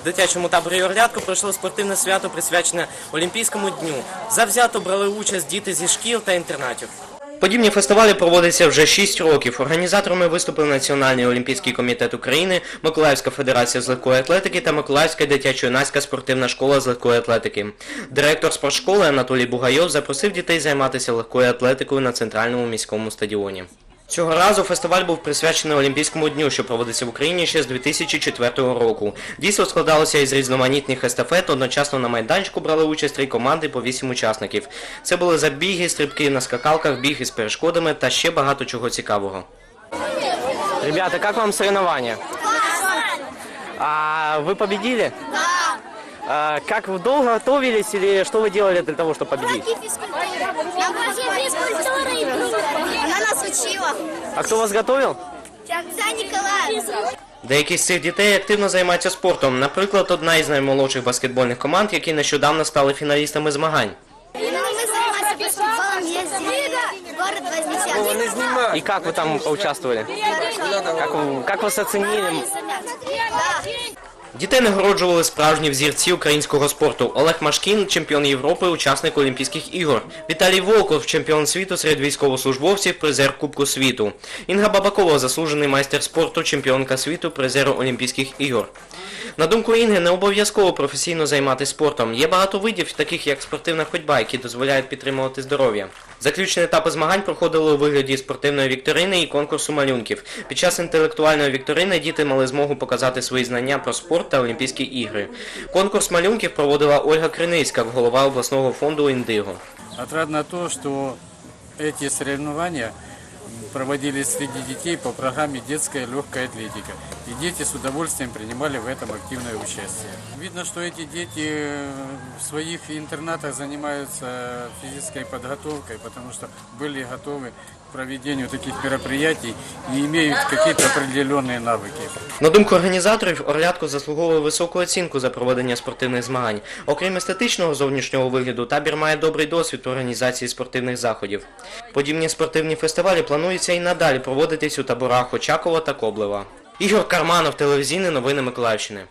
В дитячому таборі Орлятко пройшло спортивне свято, присвячене Олімпійському дню. Завзято брали участь діти зі шкіл та інтернатів. Подібні фестивалі проводяться вже 6 років. Організаторами виступили Національний олімпійський комітет України, Миколаївська федерація з легкої атлетики та Миколаївська дитячо-юнацька спортивна школа з легкої атлетики. Директор спортшколи Анатолій Бугайов запросив дітей займатися легкою атлетикою на центральному міському стадіоні. Цього разу фестиваль був присвячений Олімпійському дню, що проводиться в Україні ще з 2004 року. Дійство складалося із різноманітних естафет. Одночасно на майданчику брали участь три команди по вісім учасників. Це були забіги, стрибки на скакалках, біги з перешкодами та ще багато чого цікавого. Ребята, як вам соревновання? А вы победили? Да. А, как вы долго готовились или что вы делали для того, чтобы победить? А кто вас готовил? За Николаевна. Деякі з цих дітей активно займаються спортом. Наприклад, одна із наймолодших баскетбольних команд, які нещодавно стали фіналістами змагань. Ну, мы занимаемся баскетболом, ездили в город Вознесенский. И как вы там участвовали? Как, вы- как вас оценили? Дітей нагороджували справжні взірці українського спорту. Олег Машкін, чемпіон Європи, учасник Олімпійських ігор. Віталій Волков, чемпіон світу серед військовослужбовців, призер Кубку світу. Інга Бабакова, заслужений майстер спорту, чемпіонка світу, призер Олімпійських ігор. На думку Інги, не обов'язково професійно займатися спортом. Є багато видів, таких як спортивна ходьба, які дозволяють підтримувати здоров'я. Заключні етапи змагань проходили у вигляді спортивної вікторини і конкурсу малюнків. Під час інтелектуальної вікторини діти мали змогу показати свої знання про спорт та Олімпійські ігри. Конкурс малюнків проводила Ольга Криницька, голова обласного фонду Індиго. Отрадно то, что эти соревнования проводились среди детей по программе «Детская легкая атлетика». И дети с удовольствием принимали в этом активное участие. Видно, что эти дети э, в своих интернатах занимаются физической подготовкой, потому что были готовы к проведению таких мероприятий и имеют какие-то определенные навыки. На думку організаторів, Орлятко заслуговує високу оцінку за проведення спортивних змагань. Окрім естетичного зовнішнього вигляду, табір має добрий досвід в організації спортивних заходів. Подібні спортивні фестивалі планується і надалі проводитись у таборах Очакова та Коблева. Ігор Карманов, телевізійні новини Миколаївщини.